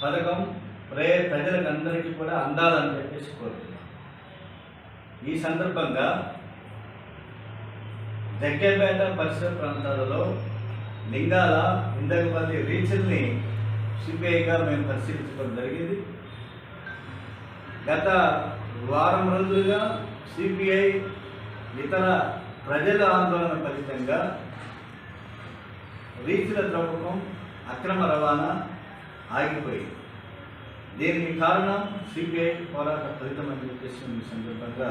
పథకం ప్రజలకు అందరికీ కూడా అందాలని చెప్పేసి కోరుతున్నాం. ఈ సందర్భంగా జగ్గేపేట పరిసర ప్రాంతాలలో లింగాల ఇందకపల్లి రీచ్ని సిపిఐగా మేము పరిశీలించడం జరిగింది. గత వారం రోజులుగా సిపిఐ ఇతర ప్రజల ఆందోళన ఫలితంగా రీచ్ల త్రవ్వకం అక్రమ రవాణా ఆగిపోయింది దీనికి కారణం సిపిఐ పోరాట ఫలితం అని చెప్పేసి ఈ సందర్భంగా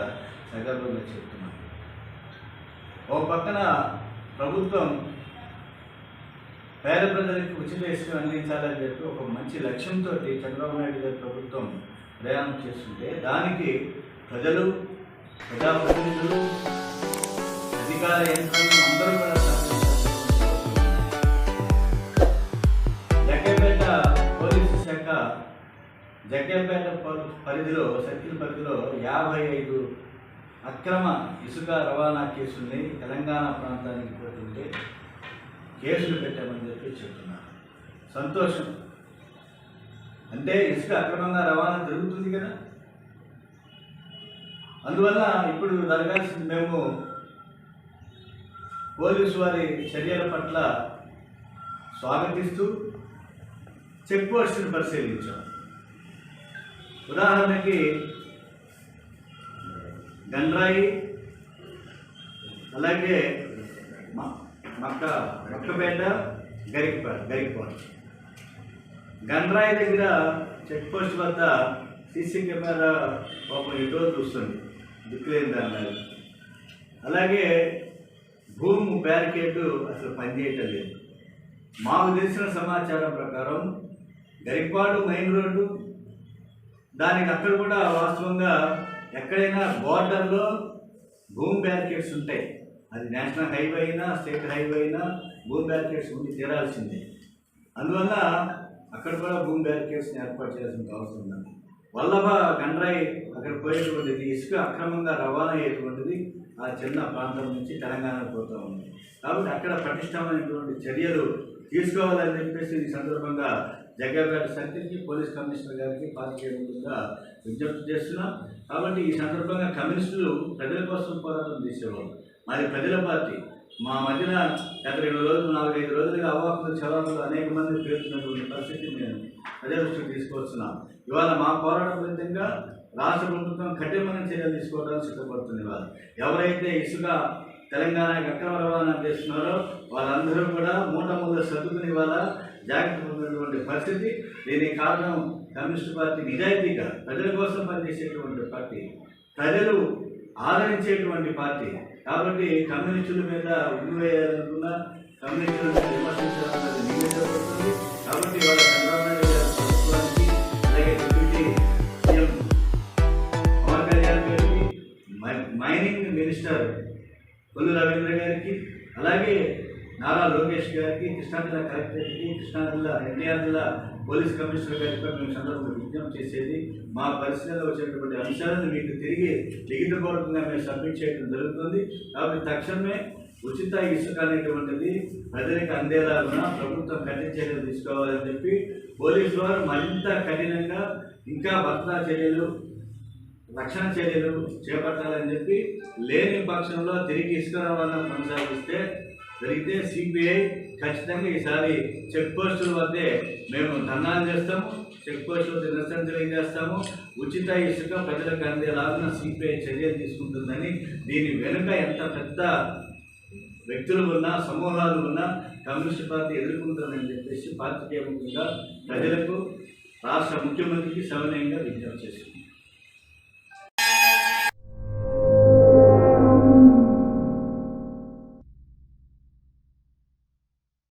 సగర్వంగా చెప్తున్నాను. ఓ పక్కన ప్రభుత్వం పేద ప్రజలకు ఉచిత ఇసుక అందించాలని చెప్పి ఒక మంచి లక్ష్యంతో చంద్రబాబు నాయుడు గారి ప్రభుత్వం ప్రయాణం చేస్తుంటే దానికి ప్రజలు ప్రజాప్రతినిధులు అధికార యంత్రాంగం అందరూ కూడా జగ్గంపేట పరిధిలో సర్కిల్ పరిధిలో యాభై ఐదు అక్రమ ఇసుక రవాణా కేసుల్ని తెలంగాణ ప్రాంతానికి పోతుంటే కేసులు పెట్టామని చెప్పి చెప్తున్నారు. సంతోషం. అంటే ఇసుక అక్రమంగా రవాణా జరుగుతుంది కదా? అందువల్ల ఇప్పుడు జరగాల్సింది మేము పోలీసు వారి చర్యల పట్ల స్వాగతిస్తూ చెక్ పోస్టును పరిశీలించాం. ఉదాహరణకి గండ్రాయి అలాగే మక్క మక్కపేట గరికపేట గరికపాట గండ్రాయి దగ్గర చెక్ పోస్ట్ వద్ద సీసీ కెమెరా పాపం ఎటో చూస్తుంది దిక్కులేని దాని అలాగే భూమి బ్యారికేడ్ అసలు పనిచేయటం లేదు. మాకు తెలిసిన సమాచారం ప్రకారం గరిపాడు మెయిన్ రోడ్డు. దానికి అక్కడ కూడా వాస్తవంగా ఎక్కడైనా బార్డర్లో భూమి బ్యారికేడ్స్ ఉంటాయి. అది నేషనల్ హైవే అయినా స్టేట్ హైవే అయినా భూమి బ్యారికేడ్స్ ఉండి తీరాల్సిందే. అందువల్ల అక్కడ కూడా భూమి బ్యారికేడ్స్ని ఏర్పాటు చేయాల్సిన అవసరం ఉంది. వల్లభ గండ్రాయి అక్కడ పోయేటువంటిది ఇసుక అక్రమంగా రవాణా అయ్యేటువంటిది ఆ చిన్న ప్రాంతం నుంచి తెలంగాణకు పోతూ ఉంది. కాబట్టి అక్కడ పటిష్టమైనటువంటి చర్యలు తీసుకోవాలని చెప్పేసి ఈ సందర్భంగా జగ్గపేట సర్కిల్కి పోలీస్ కమిషనర్ గారికి పార్టీగా విజ్ఞప్తి చేస్తున్నాం. కాబట్టి ఈ సందర్భంగా కమ్యూనిస్టులు ప్రజల కోసం పోరాటం చేసేవాళ్ళు. మాది ప్రజల పార్టీ మా మధ్యన గత రెండు రోజులు నాలుగైదు రోజులుగా అవాకులు చవాకులు అనేక మంది పేరుతున్నటువంటి పరిస్థితి నేను ప్రజల దృష్టికి తీసుకొస్తున్నాం ఇవాళ మా పోరాట ఫలితంగా రాష్ట్ర ప్రభుత్వం కఠినమైన చర్యలు తీసుకోవడానికి సిద్ధపడుతుంది ఇవాళ. ఎవరైతే ఇసుక తెలంగాణకి అక్రమ రవాణా చేస్తున్నారో వాళ్ళందరూ కూడా మూట మూల సర్దుకుని ఇవాళ జాగ్రత్త ఉన్నటువంటి పరిస్థితి. దీనికి కారణం కమ్యూనిస్ట్ పార్టీ నిజాయితీగా ప్రజల కోసం పనిచేసేటువంటి పార్టీ. ప్రజలు ఆదరించేటువంటి పార్టీ. కాబట్టి కమ్యూనిస్టుల మీద ఉగ్గు వేయాలనుకున్న కమ్యూనిస్టుల మీద విమర్శించాలన్నది నియమించబడుతుంది కాబట్టి వాళ్ళ చంద్రబాబు నాయుడు గారి ప్రభుత్వానికి అలాగే డిప్యూటీ సీఎం పవన్ కళ్యాణ్ గారికి మైనింగ్ మినిస్టర్ కొల్లు రవీంద్ర గారికి అలాగే నారా లోకేష్ గారికి కృష్ణా జిల్లా కలెక్టర్కి కృష్ణా జిల్లా ఎన్టీఆర్ జిల్లా పోలీస్ కమిషనర్ గారికి కూడా మేము సందర్భంగా విజ్ఞప్తి చేసేది. మా పరిశీలనలో వచ్చేటువంటి అంశాలను మీకు తిరిగి లిఖితపూర్వకంగా మేము సబ్మిట్ చేయడం జరుగుతుంది. కాబట్టి తక్షణమే ఉచిత ఇసుక అనేటువంటిది ప్రజలకు అందేలాగా ప్రభుత్వం కఠిన చర్యలు తీసుకోవాలని చెప్పి పోలీసు వారు మరింత కఠినంగా ఇంకా భద్రతా చర్యలు రక్షణ చర్యలు చేపట్టాలని చెప్పి లేని పక్షంలో తిరిగి ఇసుక రవాణా కొనసాగిస్తే జరిగితే సిపిఐ ఖచ్చితంగా ఈసారి చెక్ పోస్టుల వద్దే మేము ధర్నాలు చేస్తాము. చెక్ పోస్టుల వద్ద నిరసన తెలియజేస్తాము. ఉచిత ఇసుక ప్రజలకు అందేలాగా సిపిఐ చర్యలు తీసుకుంటుందని దీని వెనుక ఎంత పెద్ద వ్యక్తులు ఉన్నా సమూహాలు ఉన్నా కమ్యూనిస్ట్ పార్టీ ఎదుర్కొంటుందని చెప్పేసి పార్టీ ముఖ్యంగా ప్రజలకు రాష్ట్ర ముఖ్యమంత్రికి సవినయంగా విజ్ఞప్తి చేస్తుంది